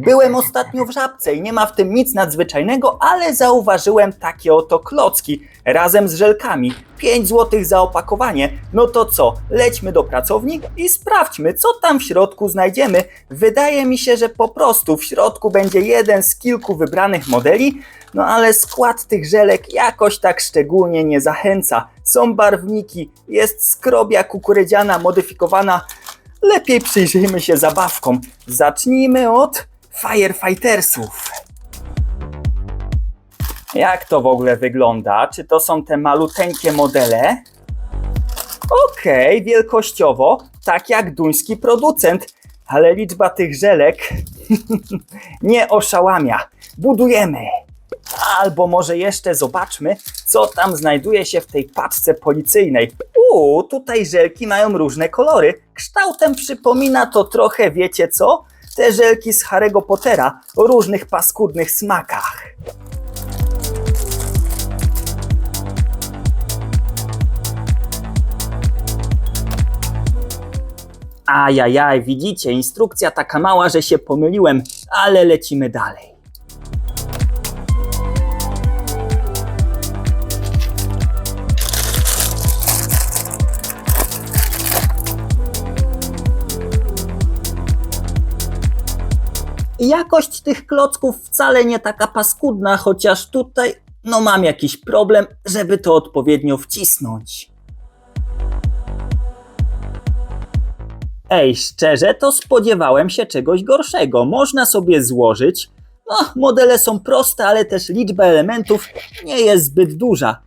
Byłem ostatnio w Żabce i nie ma w tym nic nadzwyczajnego, ale zauważyłem takie oto klocki razem z żelkami. 5 zł za opakowanie. No to co, lećmy do pracowni i sprawdźmy, co tam w środku znajdziemy. Wydaje mi się, że po prostu w środku będzie jeden z kilku wybranych modeli, no ale skład tych żelek jakoś tak szczególnie nie zachęca. Są barwniki, jest skrobia kukurydziana modyfikowana. Lepiej przyjrzyjmy się zabawkom. Zacznijmy od Firefightersów. Jak to w ogóle wygląda? Czy to są te maluteńkie modele? Okej, wielkościowo, tak jak duński producent, ale liczba tych żelek nie oszałamia. Budujemy. Albo może jeszcze zobaczmy, co tam znajduje się w tej paczce policyjnej. Uuu, tutaj żelki mają różne kolory. Kształtem przypomina to trochę, wiecie co? Te żelki z Harry'ego Pottera o różnych paskudnych smakach. Ajajaj, widzicie, instrukcja taka mała, że się pomyliłem, ale lecimy dalej. Jakość tych klocków wcale nie taka paskudna, chociaż tutaj no mam jakiś problem, żeby to odpowiednio wcisnąć. Ej, szczerze, to spodziewałem się czegoś gorszego. Można sobie złożyć. No, modele są proste, ale też liczba elementów nie jest zbyt duża.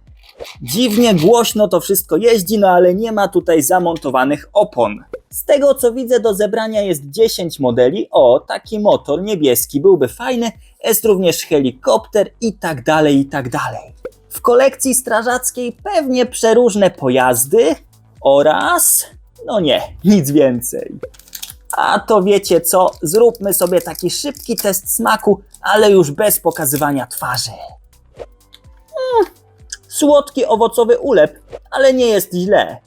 Dziwnie głośno to wszystko jeździ, no ale nie ma tutaj zamontowanych opon. Z tego co widzę, do zebrania jest 10 modeli. O, taki motor niebieski byłby fajny. Jest również helikopter i tak dalej, i tak dalej. W kolekcji strażackiej pewnie przeróżne pojazdy oraz. No nie, nic więcej. A to wiecie co? Zróbmy sobie taki szybki test smaku, ale już bez pokazywania twarzy. Mm, słodki owocowy ulep, ale nie jest źle.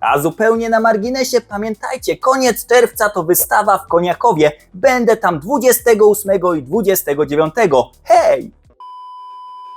A zupełnie na marginesie pamiętajcie, koniec czerwca to wystawa w Koniakowie. Będę tam 28 i 29. Hej!